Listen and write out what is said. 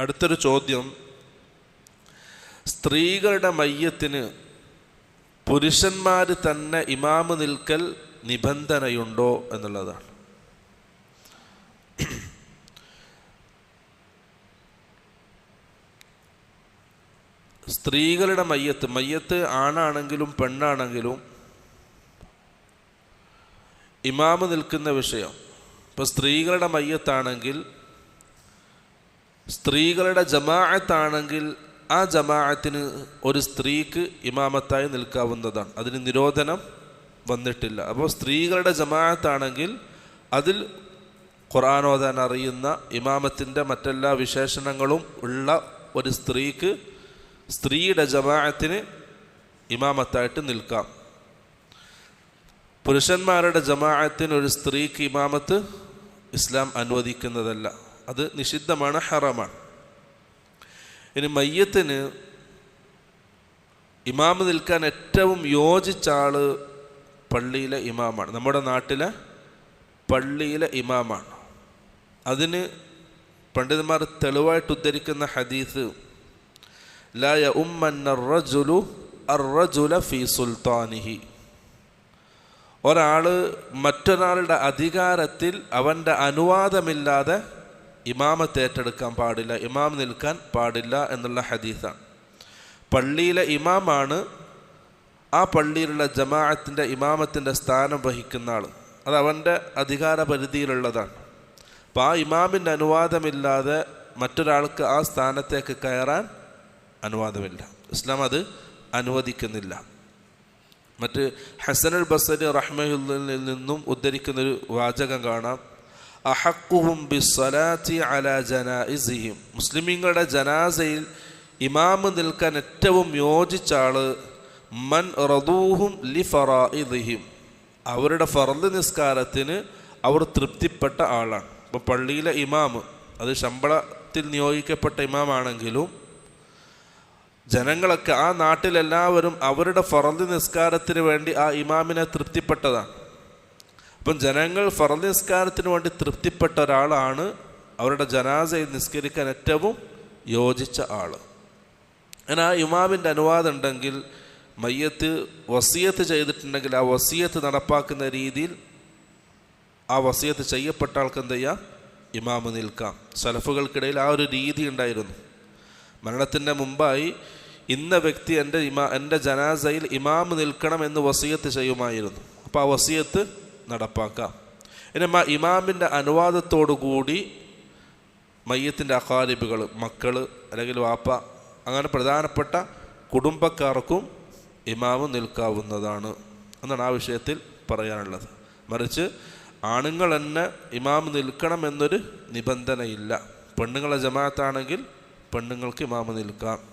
അടുത്തൊരു ചോദ്യം. സ്ത്രീകളുടെ മയ്യത്തിന് പുരുഷന്മാർ തന്നെ ഇമാമ് നിൽക്കൽ നിബന്ധനയുണ്ടോ എന്നുള്ളതാണ്. സ്ത്രീകളുടെ മയ്യത്ത് മയ്യത്ത് ആണാണെങ്കിലും പെണ്ണാണെങ്കിലും ഇമാമ് നിൽക്കുന്ന വിഷയം. ഇപ്പോൾ സ്ത്രീകളുടെ മയ്യത്താണെങ്കിൽ സ്ത്രീകളുടെ ജമാഅത്താണെങ്കിൽ ആ ജമാഅത്തിന് ഒരു സ്ത്രീക്ക് ഇമാമത്തായി നിൽക്കാവുന്നതാണ്. അതിന് നിരോധനം വന്നിട്ടില്ല. അപ്പോൾ സ്ത്രീകളുടെ ജമാഅത്താണെങ്കിൽ അതിൽ ഖുറാനോദാൻ അറിയുന്ന ഇമാമത്തിന്റെ മറ്റെല്ലാ വിശേഷണങ്ങളും ഉള്ള ഒരു സ്ത്രീക്ക് സ്ത്രീയുടെ ജമാഅത്തിന് ഇമാമത്തായിട്ട് നിൽക്കാം. പുരുഷന്മാരുടെ ജമാഅത്തിന് ഒരു സ്ത്രീക്ക് ഇമാമത്ത് ഇസ്ലാം അനുവദിക്കുന്നതല്ല. അത് നിഷിദ്ധമാണ് ഹറമാണ്. ഇനി മയ്യത്തിന് ഇമാമ് നിൽക്കാൻ ഏറ്റവും യോജിച്ച ആൾ പള്ളിയിലെ ഇമാമാണ്. നമ്മുടെ നാട്ടിലെ പള്ളിയിലെ ഇമാമാണ്. അതിന് പണ്ഡിതന്മാർ തെളിവായിട്ട് ഉദ്ധരിക്കുന്ന ഹദീസ് ലായ ഉമ്മന്നു റജുലു അർറജുല ഫി സുൽത്താനിഹി. ഒരാൾ മറ്റൊരാളുടെ അധികാരത്തിൽ അവന്റെ അനുവാദമില്ലാതെ ഇമാമത്ത് ഏറ്റെടുക്കാൻ പാടില്ല ഇമാം നിൽക്കാൻ പാടില്ല എന്നുള്ള ഹദീസാണ്. പള്ളിയിലെ ഇമാമാണ് ആ പള്ളിയിലുള്ള ജമാഅത്തിന്റെ ഇമാമത്തിന്റെ സ്ഥാനം വഹിക്കുന്ന ആൾ അത് അവന്റെ അധികാര പരിധിയിലുള്ളതാണ്. അപ്പോൾ ആ ഇമാമിന്റെ അനുവാദമില്ലാതെ മറ്റൊരാൾക്ക് ആ സ്ഥാനത്തേക്ക് കയറാൻ അനുവാദമില്ല. ഇസ്ലാം അത് അനുവദിക്കുന്നില്ല. മറ്റ് ഹസനുൽ ബസരി റഹ്മയുല്ലിൽ നിന്നും ഉദ്ധരിക്കുന്നൊരു വാചകം കാണാം. അഹക്കുഹും ബിസ്വലാത്തി അല ജനാഇസിഹിം. മുസ്ലിമീങ്ങളുടെ ജനാസയിൽ ഇമാമ് നിൽക്കാൻ ഏറ്റവും യോജിച്ച ആൾ മൻ റദൂഹും ലി ഫറാഇദിഹിം. അവരുടെ ഫറദ് നിസ്കാരത്തിന് അവർ തൃപ്തിപ്പെട്ട ആളാണ്. ഇപ്പോൾ പള്ളിയിലെ ഇമാമ് അത് ശമ്പളത്തിൽ നിയോഗിക്കപ്പെട്ട ഇമാമാണെങ്കിലും ജനങ്ങളൊക്കെ ആ നാട്ടിലെല്ലാവരും അവരുടെ ഫറദ് നിസ്കാരത്തിന് വേണ്ടി ആ ഇമാമിനെ തൃപ്തിപ്പെട്ടതാണ്. അപ്പം ജനങ്ങൾ ഫറ നിസ്കാരത്തിന് വേണ്ടി തൃപ്തിപ്പെട്ട ഒരാളാണ് അവരുടെ ജനാസയിൽ നിസ്കരിക്കാൻ ഏറ്റവും യോജിച്ച ആൾ അങ്ങനെ ആ ഇമാമിന്റെ അനുവാദം ഉണ്ടെങ്കിൽ മയ്യത്ത് വസിയത്ത് ചെയ്തിട്ടുണ്ടെങ്കിൽ ആ വസിയത്ത് നടപ്പാക്കുന്ന രീതിയിൽ ആ വസിയത്ത് ചെയ്യപ്പെട്ട ആൾക്ക് എന്ത് ചെയ്യാം? ഇമാമ് നിൽക്കാം. സലഫുകൾക്കിടയിൽ ആ ഒരു രീതി ഉണ്ടായിരുന്നു. മരണത്തിന്റെ മുമ്പായി ഇന്ന വ്യക്തി എന്റെ ഇമാ എന്റെ ജനാസയിൽ ഇമാമ് നിൽക്കണം എന്ന് വസിയത്ത് ചെയ്യുമായിരുന്നു. അപ്പോൾ ആ വസിയത്ത് നടപ്പാക്കാം. ഇനി ഇമാമിന്റെ അനുവാദത്തോടു കൂടി മയ്യത്തിന്റെ അഖാലിബുകൾ മക്കൾ അല്ലെങ്കിൽ വാപ്പ അങ്ങനെ പ്രധാനപ്പെട്ട കുടുംബക്കാർക്കും ഇമാമ് നിൽക്കാവുന്നതാണ് എന്നാണ് ആ വിഷയത്തിൽ പറയാനുള്ളത്. മറിച്ച് ആണുങ്ങൾ തന്നെ ഇമാമ് നിൽക്കണമെന്നൊരു നിബന്ധനയില്ല. പെണ്ണുങ്ങളെ ജമാഅത്താണെങ്കിൽ പെണ്ണുങ്ങൾക്ക് ഇമാമ് നിൽക്കാം.